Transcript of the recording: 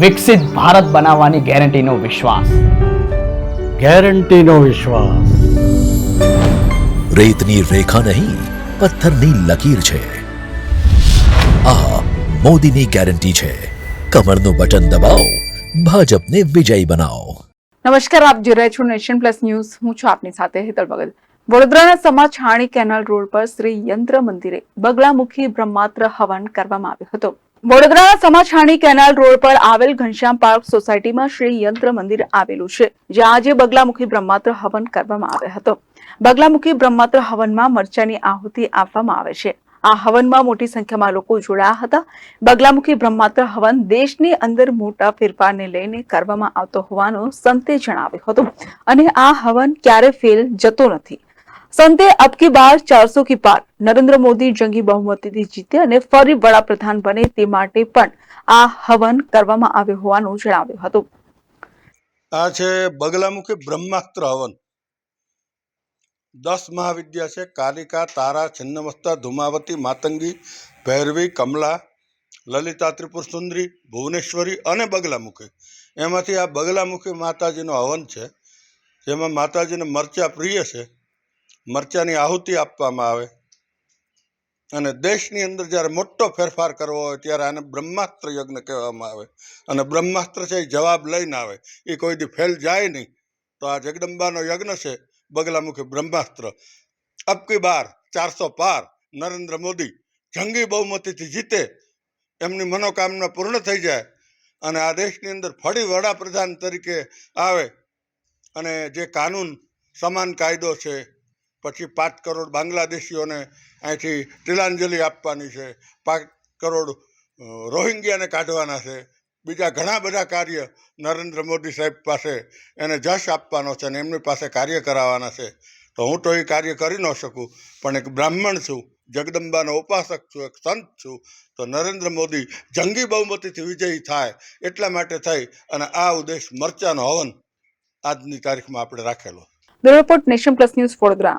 વિકસિત ભારત બનાવવાની ગેરંટીનો વિશ્વાસ. ગેરંટીનો વિશ્વાસ. રેતની રેખા નહીં પથ્થરની લકીર છે. આ મોદીની ગેરંટી છે. કમરનું બટન દબાવો ભાજપને વિજયી બનાવો. નમસ્કાર આપ જોઈ રહ્યા છો નેશન પ્લસ ન્યૂઝ. હું છું આપની સાથે હેતલ ભગત. વડોદરાના સમા છાણી કેનાલ રોડ પર શ્રી યંત્ર મંદિરે બગલામુખી બ્રહ્માત્ર હવન કરવામાં આવ્યો હતો. વડોદરાના સમાછાણી કેનાલ રોડ પર આવેલ ઘનશ્યામ પાર્ક સોસાયટીમાં શ્રી યંત્ર મંદિર આવેલું છે, જ્યાં આજે બગલામુખી બ્રહ્માત્ર હવન કરવામાં આવ્યો હતો. બગલામુખી બ્રહ્માત્ર હવનમાં મરચાની આહુતિ આપવામાં આવે છે. આ હવનમાં મોટી સંખ્યામાં લોકો જોડાયા હતા. બગલામુખી બ્રહ્માત્ર હવન દેશની અંદર મોટા ફેરફારને લઈને કરવામાં આવતો હોવાનું સંતે જણાવ્યું હતું. અને આ હવન ક્યારે ફેલ જતો નથી. સંતે અબકી બાર ચારસો કી પાર. નરેન્દ્ર મોદી જંગી બહુમતીથી જીતે અને ફરી વડાપ્રધાન બને તે માટે પણ આ હવન કરવામાં આવ્યું હોવાનું જણાવ્યું હતું. આ છે બગલામુખી બ્રહ્માસ્ત્ર હવન. દસ મહાવિદ્યા છે. કાલિકા, તારા છિન્નમસ્તા ધુમાવતી, માતંગી, ભૈરવી, કમલા, લલિતા, ત્રિપુર સુંદરી, ભુવનેશ્વરી અને બગલામુખી. એમાંથી આ બગલામુખી માતાજીનો હવન છે. જેમાં માતાજીને મરચા પ્રિય છે. મરચાની આહુતિ આપવામાં આવે. અને દેશની અંદર જ્યારે મોટો ફેરફાર કરવો હોય ત્યારે આને બ્રહ્માસ્ત્ર યજ્ઞ કહેવામાં આવે. અને બ્રહ્માસ્ત્ર છે એ જવાબ લઈને આવે. એ કોઈ દી ફેલ જાય નહીં. તો આ જગદંબાનો યજ્ઞ છે બગલામુખી બ્રહ્માસ્ત્ર. અબકી બાર, ચારસો પાર, નરેન્દ્ર મોદી જંગી બહુમતીથી જીતે. એમની મનોકામના પૂર્ણ થઈ જાય. અને આ દેશની અંદર ફરી વડાપ્રધાન તરીકે આવે. અને જે કાનૂન, સમાન કાયદો છે પછી પાંચ કરોડ બાંગ્લાદેશીઓને અહીંથી તિલાંજલિ આપવાની છે. પાંચ કરોડ રોહિંગ્યાને કાઢવાના છે. બીજા ઘણા બધા કાર્ય નરેન્દ્ર મોદી સાહેબ પાસે એને જશ આપવાનો છે અને એમની પાસે કાર્ય કરાવવાના છે. તો હું તો એ કાર્ય કરી ન શકું, પણ એક બ્રાહ્મણ છું, જગદંબાનો ઉપાસક છું, એક સંત છું, તો નરેન્દ્ર મોદી જંગી બહુમતીથી વિજયી થાય એટલા માટે થઈ અને આ ઉદ્દેશ મરચાનો હવન આજની તારીખમાં આપણે રાખેલો. Bureau nation plus news Vadodara.